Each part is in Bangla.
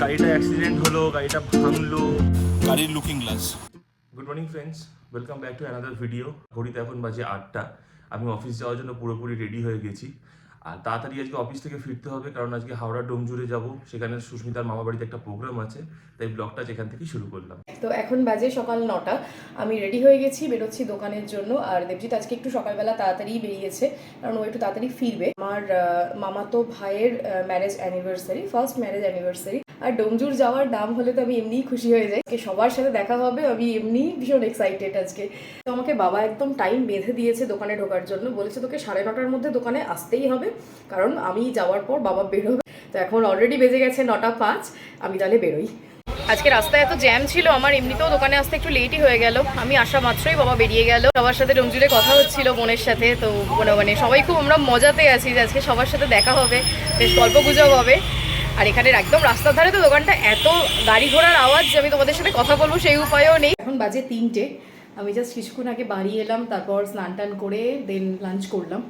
গাড়িটা অ্যাক্সিডেন্ট হলো গাড়িটা ভাঙলো। গাড়ির looking glass good morning friends welcome back to another video ঘড়িতে এখন বাজে আটটা। আমি অফিস যাওয়ার জন্য পুরোপুরি রেডি হয়ে গেছি। আর তাড়াতাড়ি আজকে অফিস থেকে ফিরতে হবে, কারণ আজকে হাওড়া ডোমজুড়ে যাব। সেখানে সুস্মিতার মামা বাড়িতে একটা প্রোগ্রাম আছে, তাই ব্লগটা যেখান থেকে শুরু করলাম। তো এখন বাজে সকাল নটা। আমি রেডি হয়ে গেছি, বেরোচ্ছি দোকানের জন্য। আর দেবজিৎ আজকে একটু সকালবেলা তাড়াতাড়ি বেরিয়েছে, কারণ ও একটু তাড়াতাড়ি ফিরবে। আমার মামা মামাতো ভাইয়ের marriage anniversary first marriage anniversary আর ডোমজুর যাওয়ার নাম হলে তো আমি এমনিই খুশি হয়ে যাই। সবার সাথে দেখা হবে, আমি এমনি ভীষণ এক্সাইটেড আজকে। তো আমাকে বাবা একদম টাইম বেঁধে দিয়েছে দোকানে ঢোকার জন্য। বলেছে তোকে সাড়ে নটার মধ্যে দোকানে আসতেই হবে, কারণ আমি যাওয়ার পর বাবা বেরোবে। তো এখন অলরেডি বেজে গেছে নটা পাঁচ, আমি তাহলে বেরোই। আজকে রাস্তায় এত জ্যাম ছিল, আমার এমনিতেও দোকানে আসতে একটু লেটই হয়ে গেল। আমি আসা মাত্রই বাবা বেরিয়ে গেল। সবার সাথে রঞ্জুলে কথা হচ্ছিল বোনের সাথে, তো মানে সবাই খুব আমরা মজাতে আছি যে আজকে সবার সাথে দেখা হবে, বেশ গল্প গুজব হবে। আর এখানে একদম রাস্তার ধারে তো দোকানটা এত গাড়ি ঘোড়ার আওয়াজ যে আমি তোমাদের সাথে কথা বলব সেই উপায়ও নেই। এখন বাজে তিনটে। আমি জাস্ট কিছুক্ষণ আগে বাড়ি এলাম তারপর স্নান টান করে দেন লাঞ্চ করলাম।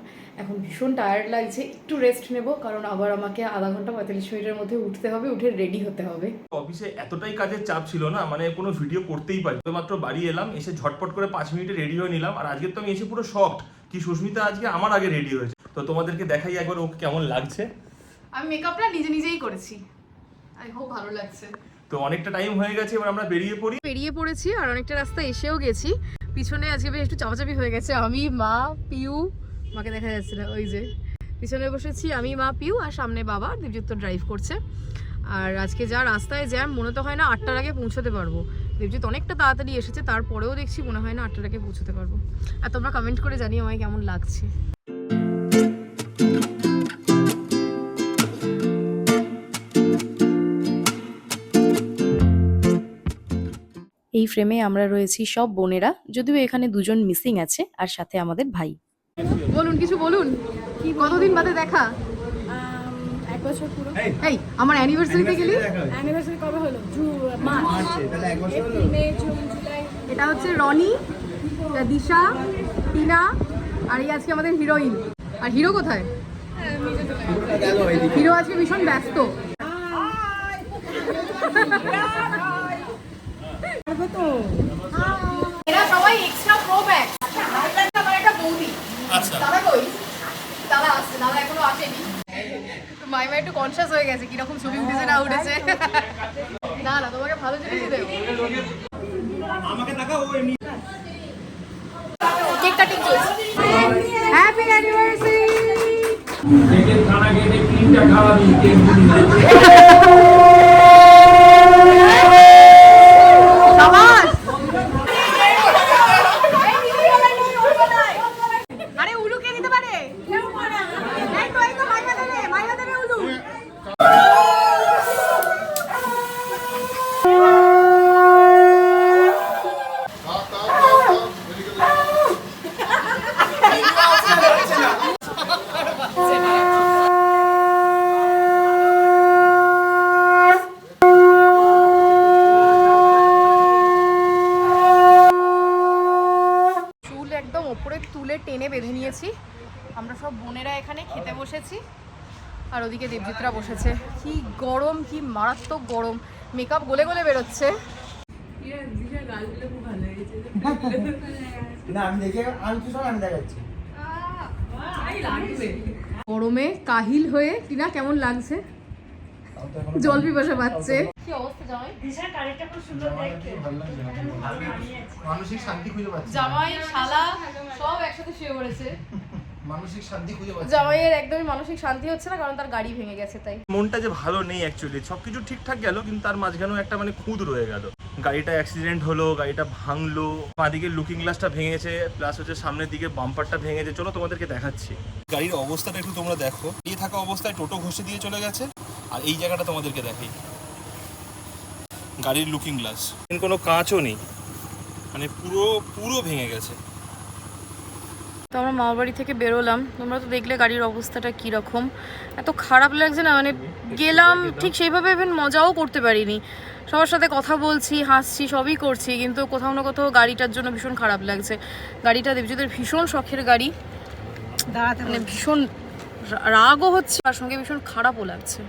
এখন ভীষণ টায়ার্ড লাগছে একটু রেস্ট নেব কারণ আবার আমাকে আধা ঘণ্টা পঁয়তাল্লিশ মিনিটের মধ্যে উঠতে হবে উঠে রেডি হতে হবে। অফিসে এতটাই কাজের চাপ ছিল না মানে কোনো ভিডিও করতেই পারি তো মাত্র বাড়ি এলাম এসে ঝটপট করে পাঁচ মিনিটে রেডি হয়ে নিলাম আর আজকে তো আমি এসে পুরো শকড কি সুস্মিতা আজকে আমার আগে রেডি হয়েছে। তো তোমাদেরকে দেখাই একবার ও কেমন লাগছে। আমি মেকআপটা নিজে নিজেই করেছি। আই হোপ ভালো লাগছে। তো অনেকটা টাইম হয়ে গেছে এবার আমরা বেরিয়ে পড়ি। বেরিয়ে পড়েছি আর অনেকটা রাস্তা এসেও গেছি। পিছনে আজকে বেশ একটু চাপাচাপি হয়ে গেছে। আমি মা পিউ মাকে দেখা যাচ্ছে না ওই যে। পিছনে বসেছি আমি মা পিউ আর সামনে বাবা দেবযুক্ত ড্রাইভ করছে। আর আজকে যা রাস্তায় জ্যাম মনে তো হয় না আটটার আগে পৌঁছতে পারব। দেবজিৎ অনেকটা তাড়াতাড়ি এসেছে তারপরেও দেখছি মনে হয় না আটটার আগে পৌঁছতে পারব। আর তোমরা কমেন্ট করে জানিও আমায় কেমন লাগছে। এই ফ্রেমে আমরা রয়েছি সব বোনেরা। যদিও এখানে দুজন মিসিং আছে আর সাথে আমাদের ভাই। বলুন কিছু বলুন? কতদিন বাদে দেখা? এক বছর পুরো। এই আমার অ্যানিভার্সারিতে গেলি? অ্যানিভার্সারি কবে হলো? মার্চ। May June July. এটা হচ্ছে রনি দিশা টিনা আর এই আজকে আমাদের হিরোইন আর হিরো কোথায়? হিরো আজকে ভীষণ ব্যস্ত। এরা সবাই এক্সট্রা প্রো ব্যাগ আমার একটা বৌদি। আচ্ছা। দাদা কই? দাদা আসছে দাদা এখনও আসেনি। মাইমা একটু কনসিয়াস হয়ে গেছে কীরকম ছবি উঠেছে না উঠেছে। না না তোমাকে ভালো জিনিসই দেবো। কেক কাটিং চলছে। হ্যাপি অ্যানিভার্সারি কেকের খানা কেটে তিনটা খাওয়াবি কেক দিবি না সাবাস আরে উলু কে দিতে পারে এই তো এই তো মাইমা দেবে মাইমা দেবে উলু চুল একদম ওপরে তুলে টেনে বেঁধে নিয়েছি। আমরা সব বোনেরা এখানে খেতে বসেছি। আর ওদিকে দেবজিৎরা বসেছে। কি গরম কি মারাত্মক গরম। মেকআপ গলে গলে বেরোচ্ছে। গরমে কাহিল হয়ে টিনা কেমন লাগছে? জল পিপাসা পাচ্ছে। কি অবস্থা জামাই? মানসিক শান্তি খুঁজে পাচ্ছি জামাই শালা সব একসাথে শুয়ে পড়েছে। মানসিক শান্তি খুঁজে পাচ্ছি জামাইয়ের একদমই মানসিক শান্তি হচ্ছে না কারণ তার গাড়ি ভেঙে গেছে তাই। মনটা যে ভালো নেই অ্যাকচুয়ালি সবকিছু ঠিকঠাক গেল কিন্তু তার মাঝখানেও একটা মানে খুঁত রয়ে গেল। গাড়িটা অ্যাক্সিডেন্ট হলো গাড়িটা ভাঙলো বাঁদিকে লুকিং গ্লাসটা ভেঙেছে প্লাস হচ্ছে সামনের দিকে বাম্পারটা ভেঙেছে। চলো তোমাদেরকে দেখাচ্ছি। গাড়ির অবস্থাটা একটু তোমরা দেখো। এই থাকা অবস্থায় টোটো ঘষে দিয়ে চলে গেছে আর এই জায়গাটা তোমাদেরকে দেখাই। গাড়ির লুকিং গ্লাস কোনো কাঁচও নেই। মানে পুরো পুরো ভেঙে গেছে। তো আমরা মামা বাড়ি থেকে বেরোলাম। তোমরা তো দেখলে গাড়ির অবস্থাটা কীরকম। এত খারাপ লাগছে না মানে গেলাম ঠিক সেইভাবে even মজাও করতে পারিনি। সবার সাথে কথা বলছি হাসছি সবই করছি কিন্তু কোথাও না কোথাও গাড়িটার জন্য ভীষণ খারাপ লাগছে। গাড়িটা দেবজিতের ভীষণ শখের গাড়ি। মানে ভীষণ রাগও হচ্ছে তার সঙ্গে ভীষণ খারাপও লাগছে।